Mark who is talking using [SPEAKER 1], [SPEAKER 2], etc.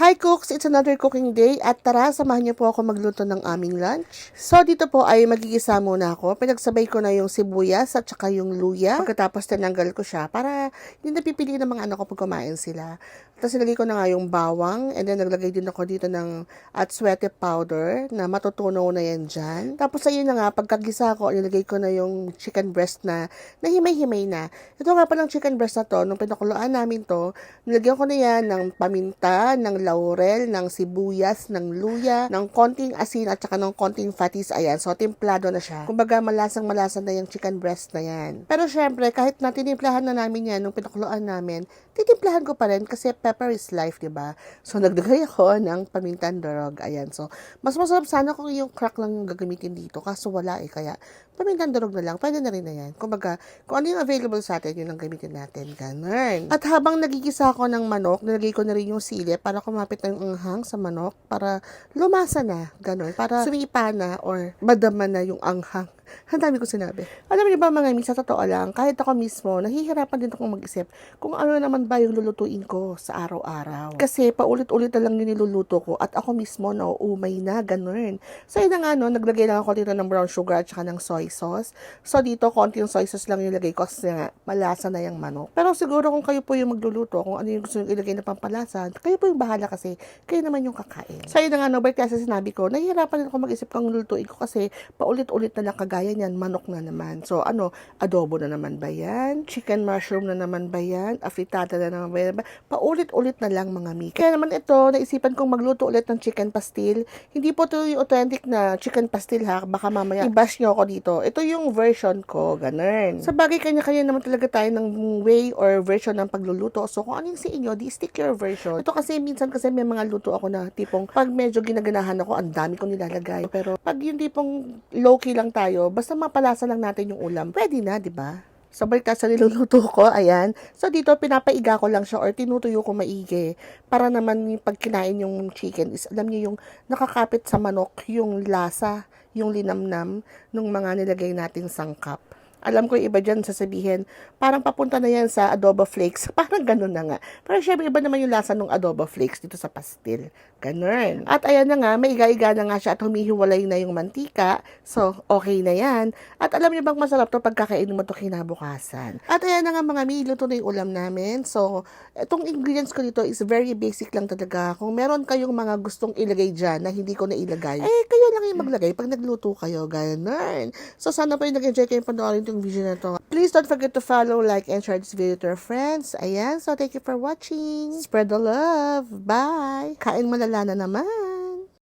[SPEAKER 1] Hi cooks! It's another cooking day at tara, samahan niyo po ako magluto ng aming lunch. So dito po ay magigisa muna ako. Pinagsabay ko na yung sibuyas at saka yung luya. Pagkatapos tinanggal ko siya para hindi napipili ng mga anak ko pag kumain sila. Tapos nilagay ko na nga yung bawang and then naglagay din ako dito ng atswete powder na matutunaw na yan dyan. Tapos ayun na nga, pagkagisa ko, nilagay ko na yung chicken breast na nahimay-himay na. Ito nga palang chicken breast na to, nung pinakuluan namin to, nilagyan ko na yan ng paminta, ng laurel, ng sibuyas, ng luya, ng konting asin at saka ng konting fatis. Ayan, so timplado na siya. Kumbaga malasang malasa na yung chicken breast na yan. Pero syempre, kahit na tinimplahan na namin yan nung pinakuluan namin, titimplahan ko pa rin kasi pepper is life, di ba? So nagdagay ako ng pamintan dorog. Ayan, so mas masarap sana kung yung crack lang yung gagamitin dito kaso wala eh. Kaya pamintan dorog na lang, pwede na rin na yan. Kumbaga, kung ano yung available sa atin, yun ang gamitin natin. Ganun. At habang nagigisa ako ng manok, nilagay ko na rin yung sili para kumapit na yung anghang sa manok para lumasa na. Ganun. Para sumipa na or madama na yung anghang. Ang dami ko sinabi. Alam niyo ba mga miss, sa totoo lang, kahit ako mismo, nahihirapan din akong mag-isip kung ano naman ba yung lulutuin ko sa araw-araw. Kasi paulit-ulit na lang yung niluluto ko at ako mismo nauumay na, ganun. So yun nga, no, naglagay lang ako dito ng brown sugar at saka ng soy sauce. So dito, konti yung soy sauce lang yung ilagay ko kasi nga, malasa na yung manok. Pero siguro kung kayo po yung magluluto, kung ano yung gusto yung ilagay na pampalasa, kayo po yung bahala kasi kayo naman yung kakain. So yun nga, no, but kasi sinabi ko, nahihirapan din ako mag-isip kung lulutuin ko kasi paulit-ulit na lang kagaya niyan, manok na naman. So ano, adobo na naman ba yan? Chicken mushroom na naman ba yan? Afritada na naman ba yan? Paulit-ulit na lang mga mi. Kaya naman ito, naisipan kong magluto ulit ng chicken pastil. Hindi po ito yung authentic na chicken pastil ha. Baka mamaya i-bash nyo ako dito. Ito yung version ko, ganun. Sa bagay, kanya-kanya naman talaga tayo ng way or version ng pagluluto. So kung ano yung sa inyo, di stick your version. Ito kasi minsan kasi may mga luto ako na tipong pag medyo ginaganahan ako, ang dami kong nilalagay. Pero pag yung tipong low-key lang tayo, basta mapalasa lang natin yung ulam, pwede na, di ba? So, balik sa niluluto ko, ayan. So, dito, pinapaiga ko lang siya or tinutuyo ko maigi para naman yung pag kinain yung chicken is, alam niyo yung nakakapit sa manok, yung lasa, yung linamnam ng mga nilagay nating sangkap. Alam ko yung iba dyan sasabihin, parang papunta na yan sa adobo flakes. Parang ganun na nga. Pero syempre, iba naman yung lasa ng adobo flakes dito sa pastil. Ganun. At ayan na nga, maiga-iga na nga siya at humihiwalay na yung mantika. So, okay na yan. At alam niyo bang masarap to pagkakainin mo to kinabukasan. At ayan na nga mga mi, luto na yung ulam namin. So, itong ingredients ko dito is very basic lang talaga. Kung meron kayong mga gustong ilagay dyan na hindi ko na ilagay, eh, kayo lang yung maglagay pag nagluto kayo. Ganun. So, sana po yung nag-enjoy kayo panoorin itong video na to. Please don't forget to follow, like, and share this video to your friends. Ayan. So, thank you for watching. Spread the love. Bye. Kain malala na naman.